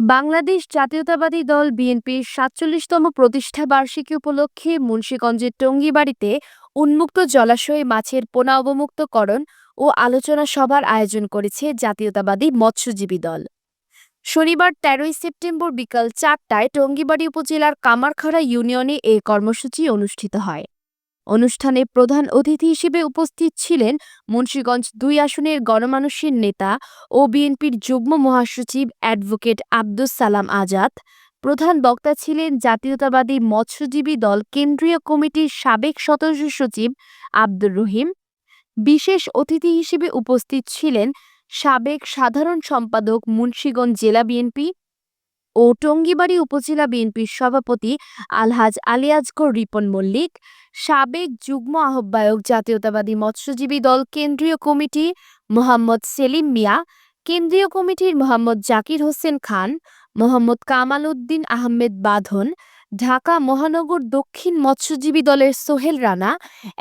বাংলাদেশ জাতীয়তাবাদী দল বিএনপির সাতচল্লিশতম প্রতিষ্ঠা বার্ষিকী উপলক্ষে মুন্সীগঞ্জের টঙ্গিবাড়িতে উন্মুক্ত জলাশয়ে মাছের পোনা অবমুক্তকরণ ও আলোচনা সভার আয়োজন করেছে জাতীয়তাবাদী মৎস্যজীবী দল। শনিবার তেরোই সেপ্টেম্বর বিকাল চারটায় টঙ্গিবাড়ি উপজেলার কামারখাড়া ইউনিয়নে এ কর্মসূচি অনুষ্ঠিত হয়। অনুষ্ঠানে প্রধান অতিথি হিসেবে উপস্থিত ছিলেন মুন্সীগঞ্জ দুই আসনের গণমানুষের নেতা ও বিএনপির যুগ্ম মহাসচিব অ্যাডভোকেট আব্দুস সালাম আজাদ। প্রধান বক্তা ছিলেন জাতীয়তাবাদী মৎস্যজীবী দল কেন্দ্রীয় কমিটির সাবেক সদস্য সচিব আব্দুর রহিম। বিশেষ অতিথি হিসেবে উপস্থিত ছিলেন সাবেক সাধারণ সম্পাদক মুন্সীগঞ্জ জেলা বিএনপি ও টঙ্গিবাড়ি উপজেলা বিএনপির সভাপতি আলহাজ আলিয়াজগর রিপন মল্লিক, সাবেক যুগ্ম আহ্বায়ক জাতীয়তাবাদী মৎস্যজীবী দল কেন্দ্রীয় কমিটি মোহাম্মদ সেলিম মিয়া, কেন্দ্রীয় কমিটির মোহাম্মদ জাকির হোসেন খান, মোহাম্মদ কামাল উদ্দিন আহমেদ বাঁধন, ঢাকা মহানগর দক্ষিণ মৎস্যজীবী দলের সোহেল রানা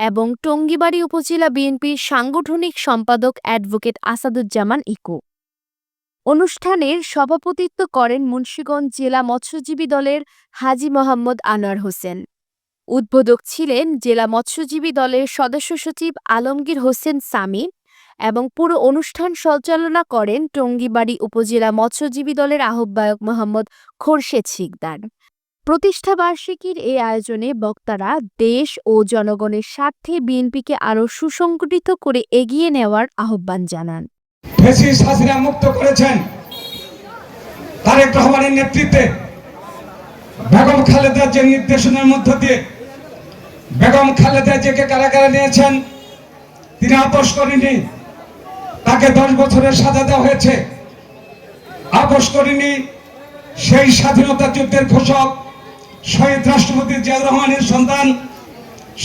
এবং টঙ্গিবাড়ি উপজেলা বিএনপির সাংগঠনিক সম্পাদক অ্যাডভোকেট আসাদুজ্জামান ইকু। অনুষ্ঠানের সভাপতিত্ব করেন মুন্সীগঞ্জ জেলা মৎস্যজীবী দলের হাজী মোহাম্মদ আনোয়ার হোসেন। উদ্বোধক ছিলেন জেলা মৎস্যজীবী দলের সদস্য সচিব আলমগীর হোসেন সামি এবং পুরো অনুষ্ঠান সঞ্চালনা করেন টঙ্গীবাড়ি উপজেলা মৎস্যজীবী দলের আহ্বায়ক মোহাম্মদ খোরশেদ শিকদার। প্রতিষ্ঠাবার্ষিকীর এই আয়োজনে বক্তারা দেশ ও জনগণের স্বার্থে বিএনপিকে আরও সুসংগঠিত করে এগিয়ে নেওয়ার আহ্বান জানান। ফেসিস হাসিনা মুক্ত করেছেন তারেক রহমানের নেতৃত্বে বেগম খালেদা যে নির্দেশনার মধ্য দিয়ে বেগম খালেদা জেকে কারাগারে নিয়েছেন, তিনি আপোষ করেনি তাকে দশ বছরের সাজা দেওয়া হয়েছে। আপোষ করেনি সেই স্বাধীনতা যুদ্ধের ঘোষক শহীদ রাষ্ট্রপতি জিয়াউর রহমানের সন্তান,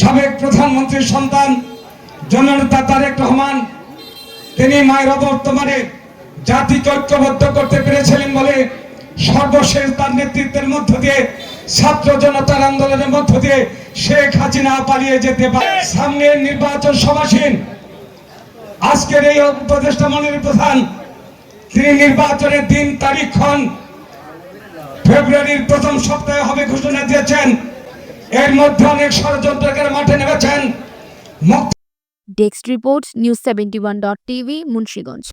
সাবেক প্রধানমন্ত্রীর সন্তান, জননেতা তারেক রহমান তিনি মায়ের অবর্তমানে জাতিকে ঐক্যবদ্ধ করতে পেরেছিলেন বলে সর্বশেষ তার নেতৃত্বের মধ্য দিয়ে, ছাত্র জনতার আন্দোলনের মধ্য দিয়ে শেখ হাসিনা পালিয়ে যেতে পারে। সামনে নির্বাচন সমাসীন আজকের এই উপদেষ্টা মন্ডলীর প্রধান, তিনি নির্বাচনের দিন, তারিখ ক্ষণ ফেব্রুয়ারির প্রথম সপ্তাহে হবে ঘোষণা দিয়েছেন। এর মধ্যে অনেক ষড়যন্ত্রকার মাঠে নেমেছেন। মুক্ত desk report news seventy one dot TV Munshiganj